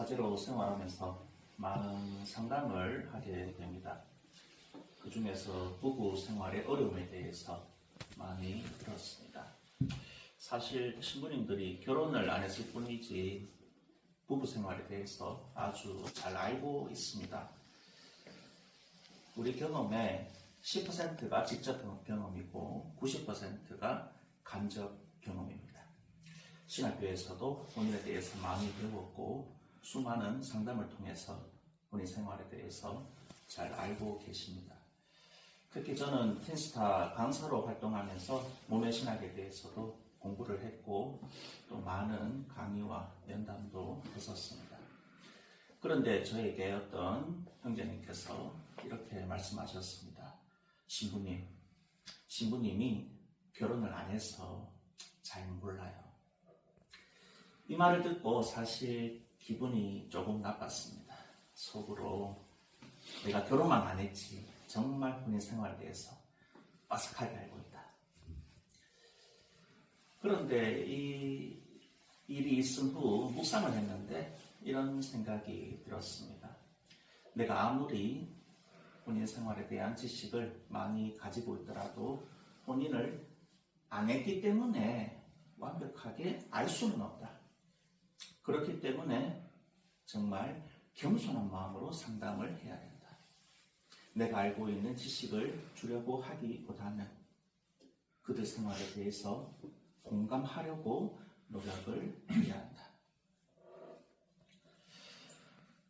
사제로 생활하면서 많은 상담을 하게 됩니다. 그 중에서 부부 생활의 어려움에 대해서 많이 들었습니다. 사실 신부님들이 결혼을 안 했을 뿐이지 부부 생활에 대해서 아주 잘 알고 있습니다. 우리 경험의 10%가 직접 경험이고 90%가 간접 경험입니다. 신학교에서도 본인에 대해서 많이 배웠고 수많은 상담을 통해서 본인 생활에 대해서 잘 알고 계십니다. 특히 저는 텐스타 강사로 활동하면서 몸의 신학에 대해서도 공부를 했고 또 많은 강의와 면담도 했었습니다. 그런데 저에게 어떤 형제님께서 이렇게 말씀하셨습니다. 신부님, 신부님이 결혼을 안 해서 잘 몰라요. 이 말을 듣고 사실 기분이 조금 나빴습니다. 속으로 내가 결혼만 안 했지 정말 본인 생활에 대해서 빠삭하게 알고 있다. 그런데 이 일이 있은 후 묵상을 했는데 이런 생각이 들었습니다. 내가 아무리 본인 생활에 대한 지식을 많이 가지고 있더라도 본인을 안 했기 때문에 완벽하게 알 수는 없다. 그렇기 때문에 정말 겸손한 마음으로 상담을 해야 된다. 내가 알고 있는 지식을 주려고 하기보다는 그들 생활에 대해서 공감하려고 노력을 해야 한다.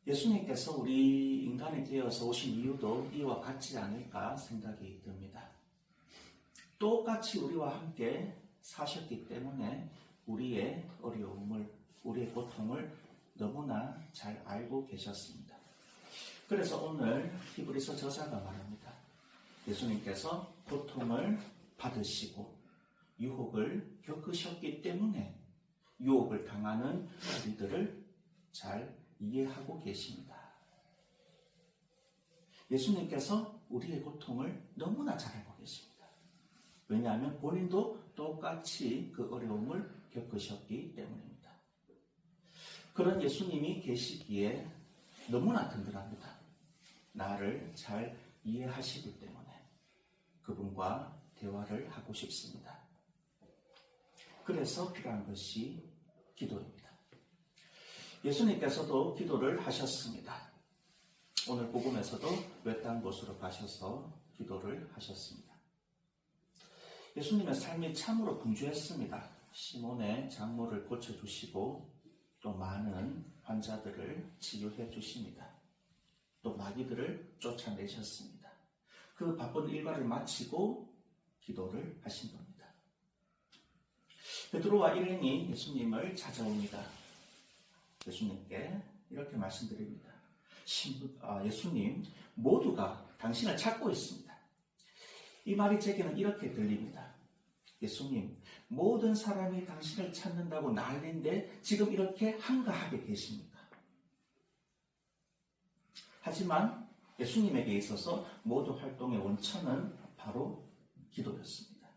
예수님께서 우리 인간이 되어서 오신 이유도 이와 같지 않을까 생각이 듭니다. 똑같이 우리와 함께 사셨기 때문에 우리의 어려움을, 우리의 고통을 너무나 잘 알고 계셨습니다. 그래서 오늘 히브리서 저자가 말합니다. 예수님께서 고통을 받으시고 유혹을 겪으셨기 때문에 유혹을 당하는 우리들을 잘 이해하고 계십니다. 예수님께서 우리의 고통을 너무나 잘 알고 계십니다. 왜냐하면 본인도 똑같이 그 어려움을 겪으셨기 때문입니다. 그런 예수님이 계시기에 너무나 든든합니다. 나를 잘 이해하시기 때문에 그분과 대화를 하고 싶습니다. 그래서 필요한 것이 기도입니다. 예수님께서도 기도를 하셨습니다. 오늘 복음에서도 외딴 곳으로 가셔서 기도를 하셨습니다. 예수님의 삶이 참으로 분주했습니다. 시몬의 장모를 고쳐주시고 또 많은 환자들을 치유해 주십니다. 또 마귀들을 쫓아내셨습니다. 그 바쁜 일과를 마치고 기도를 하신 겁니다. 베드로와 일행이 예수님을 찾아옵니다. 예수님께 이렇게 말씀드립니다. 아, 예수님, 모두가 당신을 찾고 있습니다. 이 말이 제게는 이렇게 들립니다. 예수님, 모든 사람이 당신을 찾는다고 난리인데 지금 이렇게 한가하게 계십니까? 하지만 예수님에게 있어서 모든 활동의 원천은 바로 기도였습니다.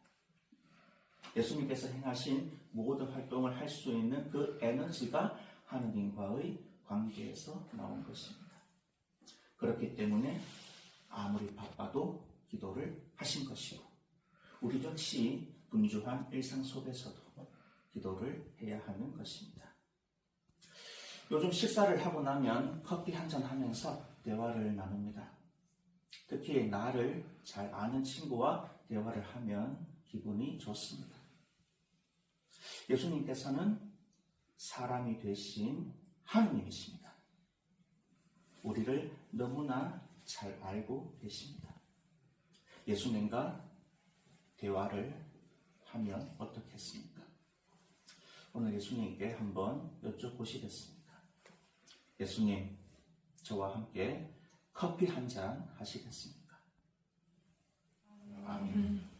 예수님께서 행하신 모든 활동을 할 수 있는 그 에너지가 하느님과의 관계에서 나온 것입니다. 그렇기 때문에 아무리 바빠도 기도를 하신 것이고 우리 역시 분주한 일상 속에서도 기도를 해야 하는 것입니다. 요즘 식사를 하고 나면 커피 한 잔 하면서 대화를 나눕니다. 특히 나를 잘 아는 친구와 대화를 하면 기분이 좋습니다. 예수님께서는 사람이 되신 하느님이십니다. 우리를 너무나 잘 알고 계십니다. 예수님과 대화를 하면 어떻겠습니까? 오늘 예수님께 한번 여쭤보시겠습니다. 예수님, 저와 함께 커피 한 잔 하시겠습니까? 아멘.